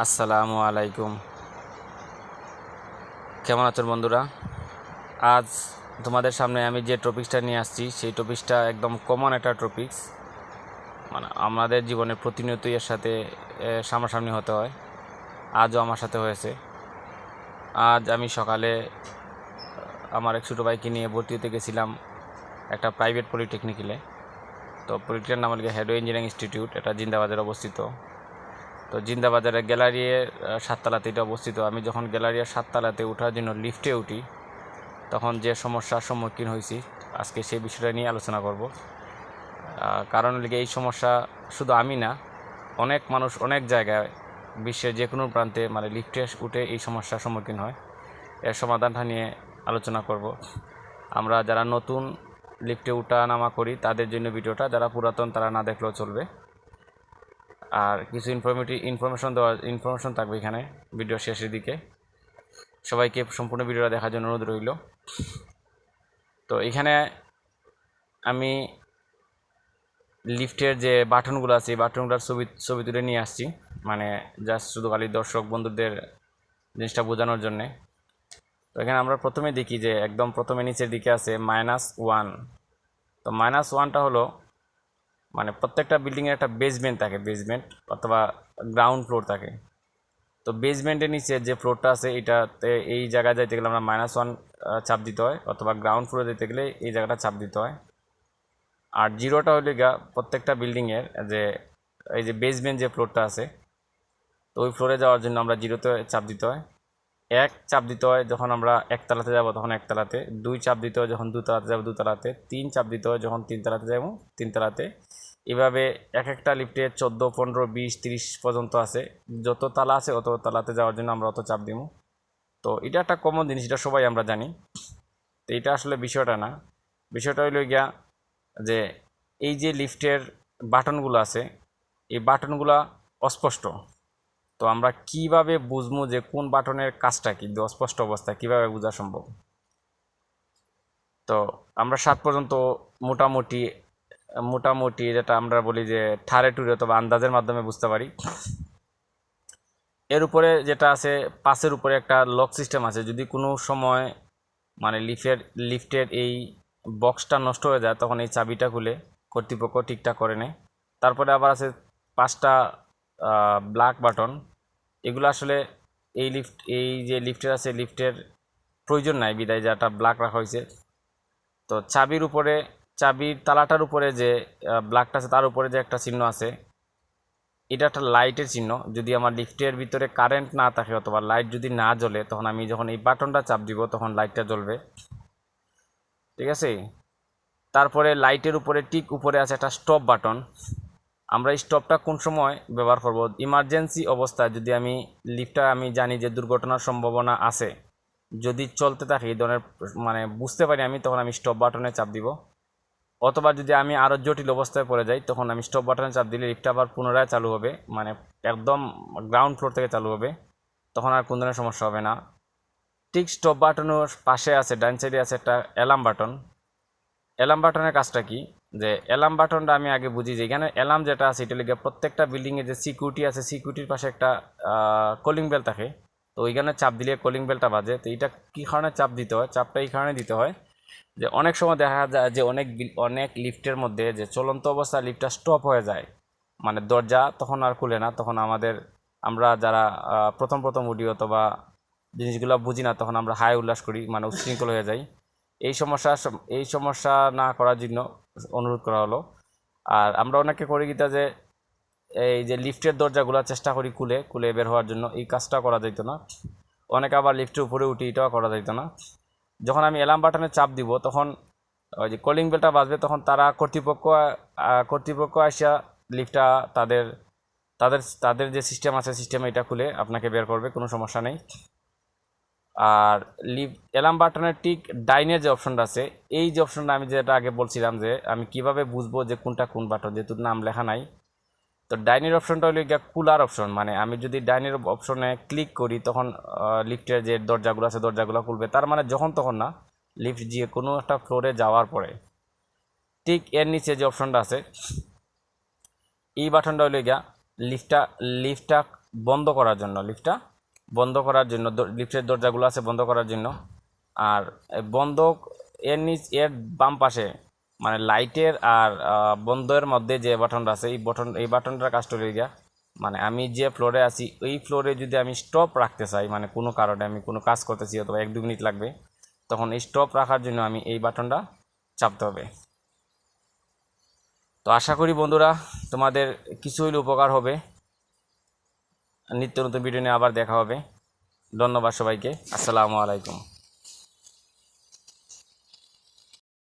আসসালামু আলাইকুম। কেমন আছেন বন্ধুরা? আজ তোমাদের সামনে আমি যে টপিক্সটা নিয়ে আসছি, সেই টপিক্সটা একদম কমন একটা টপিক্স মানে আমাদের জীবনে প্রতিনিয়তই এর সাথে সামনাসামনি হতে হয়। আজও আমার সাথে হয়েছে। আজ আমি সকালে, আমার এক ছোটো ভাইকে নিয়ে ভর্তি হতে গেছিলাম একটা প্রাইভেট পলিটেকনিক্যালে তো পলিটেকনিক নাম হল হেডো ইঞ্জিনিয়ারিং ইনস্টিটিউট এটা জিন্দাবাজারে অবস্থিত। তো জিন্দাবাজারের গ্যালারির সাততলাতে এটা অবস্থিত। আমি যখন গ্যালারির সাততলাতে ওঠার জন্য লিফটে উঠি, তখন যে সমস্যার সম্মুখীন হয়েছি, আজকে সেই বিষয়টা নিয়ে আলোচনা করব। কারণ লিগে এই সমস্যা শুধু আমি না, অনেক মানুষ অনেক জায়গায় বিশ্বের যে কোনো প্রান্তে মানে লিফটে উঠে এই সমস্যার সম্মুখীন হয়। এর সমাধানটা নিয়ে আলোচনা করব। আমরা যারা নতুন লিফটে উঠা নামা করি, তাদের জন্য ভিডিওটা, যারা পুরাতন তারা না দেখলেও চলবে। আর কিছু ইনফরমেটিভ ইনফরমেশন দেওয়া ইনফরমেশন থাকবে এখানে ভিডিও শেষের দিকে। সবাইকে সম্পূর্ণ ভিডিওটা দেখার জন্য অনুরোধ রইল। তো এখানে আমি লিফটের যে বাটনগুলো আছে, এই বাটনগুলোর ছবি ছবি তুলে নিয়ে আসছি। মানে জাস্ট শুধু খালি দর্শক বন্ধুদের জিনিসটা বোঝানোর জন্যে। তো এখানে আমরা প্রথমে দেখি যে, একদম প্রথমে নিচের দিকে আছে মাইনাস ওয়ান তো মাইনাস ওয়ানটা হলো মানে প্রত্যেকটা বিল্ডিংয়ের একটা বেসমেন্ট থাকে বেসমেন্ট অথবা গ্রাউন্ড ফ্লোর থাকে। তো বেসমেন্টের নিচে যে ফ্লোরটা আছে, এটাতে এই জায়গায় যাইতে গেলে আমরা মাইনাস ওয়ান চাপ দিতে হয়, অথবা গ্রাউন্ড ফ্লোরে যেতে গেলে এই জায়গাটা চাপ দিতে হয়। আর জিরোটা হলে গা প্রত্যেকটা বিল্ডিংয়ের যে, এই যে বেসমেন্ট যে ফ্লোরটা আছে, তো ওই ফ্লোরে যাওয়ার জন্য আমরা জিরোতে চাপ দিতে হয়। এক, চাপ দিতে হয় যখন আমরা একতলাতে যাব, তখন একতলাতে। দুই, চাপ দিতে হয় যখন দুতলাতে যাব, দুতলাতে। তিন, চাপ দিতে হয় যখন তিনতলাতে যাব, তিনতলাতে। এভাবে এক একটা লিফটে চোদ্দ, পনেরো, বিশ, তিরিশ পর্যন্ত আছে। যত তালা আছে অত তালাতে যাওয়ার জন্য আমরা অত চাপ দিব। তো এটা একটা কমন জিনিস, এটা সবাই আমরা জানি। তো এটা আসলে বিষয়টা না। বিষয়টা হইল গিয়া যে এই যে লিফটের বাটনগুলো আছে, এই বাটনগুলো অস্পষ্ট। তো আমরা কীভাবে বুঝব যে কোন বাটনের কাজটা কি অস্পষ্ট অবস্থা, কীভাবে বোঝা সম্ভব? তো আমরা সাত পর্যন্ত মোটামুটি মোটামুটি যেটা আমরা বলি যে ঠারে টুরে অথবা আন্দাজের মাধ্যমে বুঝতে পারি। এর উপরে যেটা আছে পাশের উপরে একটা লক সিস্টেম আছে। যদি কোনো সময় মানে লিফের, লিফটের এই বক্সটা নষ্ট হয়ে যায়, তখন এই চাবিটা খুলে কর্তৃপক্ষ ঠিকঠাক করে নেয়। তারপরে আবার আছে পাঁচটা ব্ল্যাক বাটন এগুলো আসলে এই লিফট, এই যে লিফটের আছে, লিফটের প্রয়োজন নাই বিদায়, যেটা ব্ল্যাক রাখা হয়েছে। তো চাবির উপরে চাবির তালাটার উপরে যে ব্ল্যাকটা আছে, তার উপরে যে একটা চিহ্ন আছে, এটা একটা লাইটের চিহ্ন। যদি আমার লিফটের ভিতরে কারেন্ট না থাকে অথবা লাইট যদি না জ্বলে, তখন আমি যখন এই বাটনটা চাপ দিব, তখন লাইটটা জ্বলবে। ঠিক আছে? তারপরে লাইটের উপরে, ঠিক উপরে আছে একটা স্টপ বাটন আমরা এই স্টপটা কোন সময় ব্যবহার করব? ইমার্জেন্সি অবস্থায় যদি আমি লিফটটা আমি জানি যে দুর্ঘটনার সম্ভাবনা আছে, যদি চলতে থাকে, এই ধরনের মানে বুঝতে পারি আমি, তখন আমি স্টপ বাটনে চাপ দিব। অথবা যদি আমি আরও জটিল অবস্থায় পড়ে যাই, তখন আমি স্টপ বাটনে চাপ দিলে লিফটটা আবার পুনরায় চালু হবে মানে একদম গ্রাউন্ড ফ্লোর থেকে চালু হবে, তখন আর কোন ধরনের সমস্যা হবে না। ঠিক স্টপ বাটনের পাশে আছে, ডান সাইডে আছে একটা অ্যালার্ম বাটন অ্যালার্ম বাটনের কাজটা কি? যে অ্যালার্ম বাটনটা আমি আগে বুঝি যে এখানে অ্যালার্ম যেটা আছে, এটা লিগে প্রত্যেকটা বিল্ডিংয়ে যে সিকিউরিটি আছে সিকিউরিটির পাশে একটা কলিং বেল থাকে। তো ওইখানে চাপ দিলে কলিং বেলটা বাজে। তো এটা কী কারণে চাপ দিতে হয়? চাপটা এই কারণে দিতে হয় যে অনেক সময় দেখা যায় যে অনেক অনেক লিফটের মধ্যে যে চলন্ত অবস্থায় লিফটটা স্টপ হয়ে যায়। মানে দরজা তখন আর খুলে না, তখন আমাদের, আমরা যারা প্রথম প্রথম উঠি অথবা জিনিসগুলো বুঝি না, তখন আমরা হাই উল্লাস করি মানে উচ্ছৃঙ্খল হয়ে যাই। এই সমস্যা এই সমস্যা না করার জন্য অনুরোধ করা হলো। আর আমরা অনেকে করি গীতা যে, এই যে লিফটের দরজাগুলো চেষ্টা করি খুলে খুলে বের হওয়ার জন্য, এই কাজটা করা যেত না। অনেকে আবার লিফটের উপরে উঠি, এটাও করা যেত না। যখন আমি অ্যালার্ম বাটনে চাপ দিব, তখন ওই যে কলিং বেলটা বাজবে, তখন তারা কর্তৃপক্ষ কর্তৃপক্ষ আসিয়া লিফটটা তাদের তাদের তাদের যে সিস্টেম আছে সিস্টেমে এটা খুলে আপনাকে বের করবে, কোনো সমস্যা নেই। আর লিভ অ্যালার্ম বাটনের ঠিক ডাইনের যে অপশনটা আছে, এই যে অপশনটা আমি যেটা আগে বলছিলাম যে, আমি কীভাবে বুঝব যে কোনটা কোন বাটন যেহেতু নাম লেখা নাই তো ডাইনের অপশনটা হলো গিয়া কুলার অপশন মানে আমি যদি ডাইনের অপশনে ক্লিক করি তখন লিফটের যে দরজাগুলো আছে, দরজাগুলো খুলবে। তার মানে যখন তখন না, লিফট যে কোনো একটা ফ্লোরে যাওয়ার পরে, ঠিক এর নিচে যে অপশনটা আছে, এই বাটনটা হলো গিয়া লিফটটা লিফটটা বন্ধ করার জন্য, লিফটটা বন্ধ করার জন্য লিফটের দরজাগুলো আছে বন্ধ করার জন্য। আর বন্ধ এর নিচ, এর বাম পাশে মানে লাইটের আর বন্ধের মধ্যে যে বাটনটা আছে, এই বাটন, এই বাটনটা কাজ করে গিয়া মানে আমি যে ফ্লোরে আছি, ওই ফ্লোরে যদি আমি স্টপ রাখতে চাই মানে কোনো কারণে আমি কোনো কাজ করতেছি অথবা এক দু মিনিট লাগবে, তখন এই স্টপ রাখার জন্য আমি এই বাটনটা চাপতে হবে। তো আশা করি বন্ধুরা, তোমাদের কিছু হইলে উপকার হবে। নিত্য নতুন ভিডিও নিয়ে আবার দেখা হবে। ধন্যবাদ সবাইকে। আসসালামু আলাইকুম।